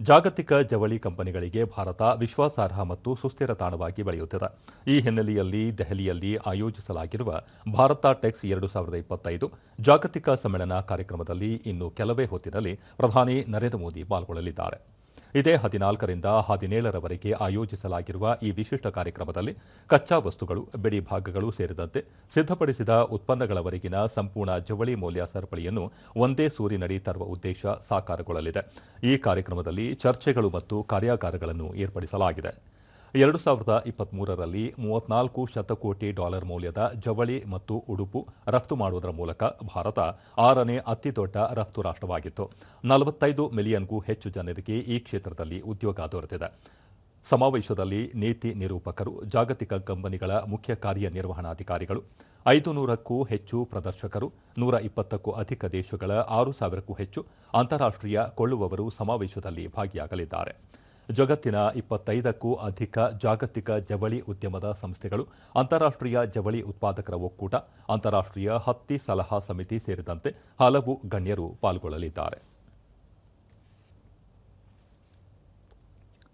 ಜಾಗತಿಕ ಜವಳಿ ಕಂಪನಿಗಳಿಗೆ ಭಾರತ ವಿಶ್ವಾಸಾರ್ಹ ಮತ್ತು ಸುಸ್ಥಿರ ತಾಣವಾಗಿ ಬೆಳೆಯುತ್ತಿದೆ. ಈ ಹಿನ್ನೆಲೆಯಲ್ಲಿ ದೆಹಲಿಯಲ್ಲಿ ಆಯೋಜಿಸಲಾಗಿರುವ ಭಾರತ ಟೆಕ್ಸ್ ಎರಡು ಸಾವಿರದ ಇಪ್ಪತ್ತೈದು ಜಾಗತಿಕ ಸಮ್ಮೇಳನ ಕಾರ್ಯಕ್ರಮದಲ್ಲಿ ಇನ್ನು ಕೆಲವೇ ಹೊತ್ತಿನಲ್ಲಿ ಪ್ರಧಾನಿ ನರೇಂದ್ರ ಮೋದಿ ಪಾಲ್ಗೊಳ್ಳಲಿದ್ದಾರೆ. ಇದೇ ಹದಿನಾಲ್ಕರಿಂದ ಹದಿನೇಳರವರೆಗೆ ಆಯೋಜಿಸಲಾಗಿರುವ ಈ ವಿಶಿಷ್ಟ ಕಾರ್ಯಕ್ರಮದಲ್ಲಿ ಕಚ್ಚಾ ವಸ್ತುಗಳು, ಬಿಡಿ ಭಾಗಗಳು ಸೇರಿದಂತೆ ಸಿದ್ಧಪಡಿಸಿದ ಉತ್ಪನ್ನಗಳವರೆಗಿನ ಸಂಪೂರ್ಣ ಜವಳಿ ಮೌಲ್ಯ ಸರಪಳಿಯನ್ನು ಒಂದೇ ಸೂರಿನಡಿ ತರುವ ಉದ್ದೇಶ ಸಾಕಾರಗೊಳ್ಳಲಿದೆ. ಈ ಕಾರ್ಯಕ್ರಮದಲ್ಲಿ ಚರ್ಚೆಗಳು ಮತ್ತು ಕಾರ್ಯಾಗಾರಗಳನ್ನು ಏರ್ಪಡಿಸಲಾಗಿದೆ. ಎರಡು ಸಾವಿರದ ಇಪ್ಪತ್ತ್ಮೂರರಲ್ಲಿ ಮೂವತ್ನಾಲ್ಕು ಶತಕೋಟಿ ಡಾಲರ್ ಮೌಲ್ಯದ ಜವಳಿ ಮತ್ತು ಉಡುಪು ರಫ್ತು ಮಾಡುವುದರ ಮೂಲಕ ಭಾರತ ಆರನೇ ಅತಿದೊಡ್ಡ ರಫ್ತು ರಾಷ್ಟ್ರವಾಗಿತ್ತು. ನಲವತ್ತೈದು ಮಿಲಿಯನ್ಗೂ ಹೆಚ್ಚು ಜನರಿಗೆ ಈ ಕ್ಷೇತ್ರದಲ್ಲಿ ಉದ್ಯೋಗ ದೊರೆತಿದೆ. ಸಮಾವೇಶದಲ್ಲಿ ನೀತಿ ನಿರೂಪಕರು, ಜಾಗತಿಕ ಕಂಪನಿಗಳ ಮುಖ್ಯ ಕಾರ್ಯನಿರ್ವಹಣಾಧಿಕಾರಿಗಳು ಐದು ನೂರಕ್ಕೂ ಹೆಚ್ಚು ಪ್ರದರ್ಶಕರು, ನೂರ ಇಪ್ಪತ್ತಕ್ಕೂ ಅಧಿಕ ದೇಶಗಳ ಆರು ಸಾವಿರಕ್ಕೂ ಹೆಚ್ಚು ಅಂತಾರಾಷ್ಟ್ರೀಯ ಕೊಳ್ಳುವವರು ಸಮಾವೇಶದಲ್ಲಿ ಭಾಗಿಯಾಗಲಿದ್ದಾರೆ. ಜಗತ್ತಿನ ಇಪ್ಪತ್ತೈದಕ್ಕೂ ಅಧಿಕ ಜಾಗತಿಕ ಜವಳಿ ಉದ್ಯಮದ ಸಂಸ್ಥೆಗಳು, ಅಂತಾರಾಷ್ಟ್ರೀಯ ಜವಳಿ ಉತ್ಪಾದಕರ ಒಕ್ಕೂಟ, ಅಂತಾರಾಷ್ಟ್ರೀಯ ಹತ್ತಿ ಸಲಹಾ ಸಮಿತಿ ಸೇರಿದಂತೆ ಹಲವು ಗಣ್ಯರು ಪಾಲ್ಗೊಳ್ಳಲಿದ್ದಾರೆ.